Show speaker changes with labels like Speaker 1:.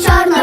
Speaker 1: uçar?